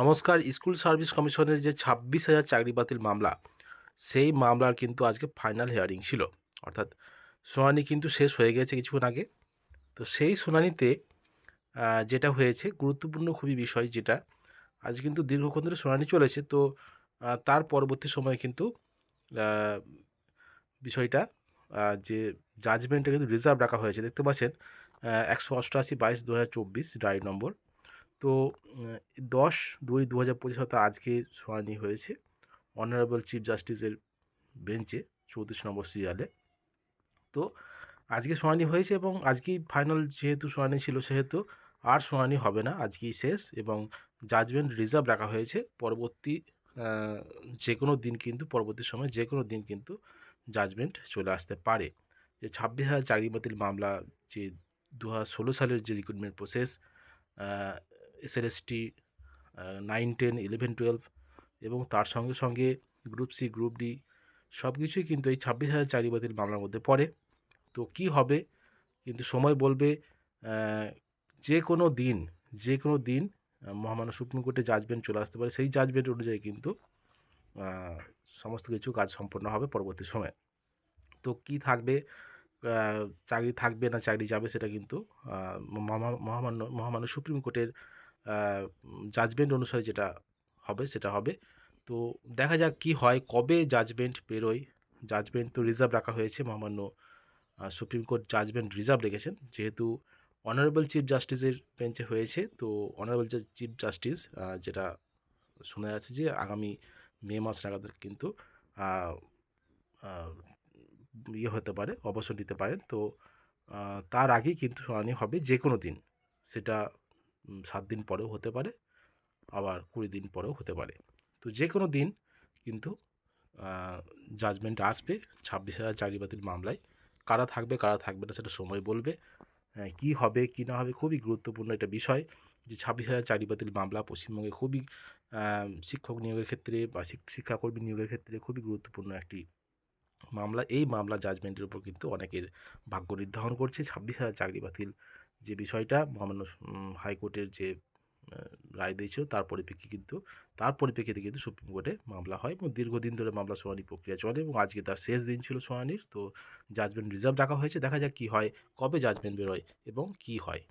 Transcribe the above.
নমস্কার, school service কমিশনের যে ছাব্বিশ হাজার চাকরি বাতিল মামলা, সেই মামলার কিন্তু আজকে ফাইনাল হিয়ারিং ছিল। অর্থাৎ শুনানি কিন্তু শেষ হয়ে গেছে কিছুক্ষণ আগে। তো সেই শুনানিতে যেটা হয়েছে, গুরুত্বপূর্ণ খুবই বিষয় যেটা, আজ কিন্তু দীর্ঘক্ষণ ধরে শুনানি চলেছে। তো তার পরবর্তী সময়ে কিন্তু বিষয়টা যে জাজমেন্টটা কিন্তু রিজার্ভ রাখা হয়েছে। দেখতে পাচ্ছেন একশো অষ্টআশি বাইশ দু হাজার চব্বিশ ডায়েরি নম্বর তো দশ দুই দু হাজার পঁচিশ অর্থাৎ আজকে শুনানি হয়েছে। অনারেবল চিফ জাস্টিসের বেঞ্চে চৌত্রিশ নম্বর সিরিয়ালে তো, আজকে শুনানি হয়েছে এবং আজকেই ফাইনাল যেহেতু শুনানি ছিল, সেহেতু আর শুনানি হবে না। আজকেই শেষ এবং জাজমেন্ট রিজার্ভ রাখা হয়েছে। পরবর্তী যে কোনো দিন কিন্তু, পরবর্তী সময় যে কোনো দিন কিন্তু জাজমেন্ট চলে আসতে পারে। যে ছাব্বিশ হাজার চাকরি বাতিল মামলা, যে দু হাজার ষোলো সালের যে recruitment process SLST nine ten eleven twelve এবং তার সঙ্গে সঙ্গে গ্রুপ সি গ্রুপ ডি সব কিছুই কিন্তু এই ছাব্বিশ হাজার চাকরি বাতিল মামলার মধ্যে পড়ে। তো কি হবে? কিন্তু সময় বলবে যে কোনো দিন, যে কোনো দিন মহামান্য সুপ্রিম কোর্টে জাজমেন্ট চলে আসতে পারে। সেই জাজমেন্ট অনুযায়ী কিন্তু সমস্ত কিছু কাজ সম্পন্ন হবে পরবর্তী সময়ে। তো কি থাকবে চাকরি থাকবে না চাকরি যাবে সেটা কিন্তু মহা- মহামান্য মহামান্য সুপ্রিম কোর্টের জাজমেন্ট অনুসারে যেটা হবে, সেটা হবে। তো দেখা যাক কি হয়, কবে জাজমেন্ট বেরোয়। জাজমেন্ট তো রিজার্ভ রাখা হয়েছে, মহামান্য সুপ্রিম কোর্ট জাজমেন্ট রিজার্ভ রেখেছেন। যেহেতু অনারেবল চিফ জাস্টিসের বেঞ্চে হয়েছে, তো অনারেবল চিফ জাস্টিস যেটা শোনা যাচ্ছে যে আগামী মে মাস নাগাদ কিন্তু ইয়ে হতে পারে, অবসর নিতে পারেন। তো তার আগেই কিন্তু শুনানি হবে যে কোনো দিন। সেটা সাত দিন পরেও হতে পারে, আবার কুড়ি দিন পরেও হতে পারে। তো যে কোনো দিন কিন্তু জাজমেন্ট আসবে ছাব্বিশ হাজার চাকরি বাতিল মামলায়। কারা থাকবে কারা থাকবে না সেটা সময় বলবে। কী হবে, কী না হবে খুবই গুরুত্বপূর্ণ একটা বিষয় যে ছাব্বিশ হাজার চাকরি বাতিল মামলা পশ্চিমবঙ্গে খুবই শিক্ষক নিয়োগের ক্ষেত্রে বা শিক্ষাকর্মী নিয়োগের ক্ষেত্রে খুবই গুরুত্বপূর্ণ একটি মামলা। এই মামলা জাজমেন্টের উপর কিন্তু অনেকের ভাগ্য নির্ধারণ করছে। ছাব্বিশ হাজার চাকরি বাতিল যে বিষয়টা মহামান্য হাইকোর্টের যে রায় দিয়েছিল তার পরিপ্রেক্ষিতে কিন্তু, তার পরিপ্রেক্ষিতে কিন্তু সুপ্রিম কোর্টে মামলা হয় এবং দীর্ঘদিন ধরে মামলা শুনানি প্রক্রিয়া চলে এবং আজকে তার শেষ দিন ছিল শুনানির। তো জাজমেন্ট রিজার্ভ রাখা হয়েছে। দেখা যাক কী হয়, কবে জাজমেন্ট বেরোয় এবং কী হয়।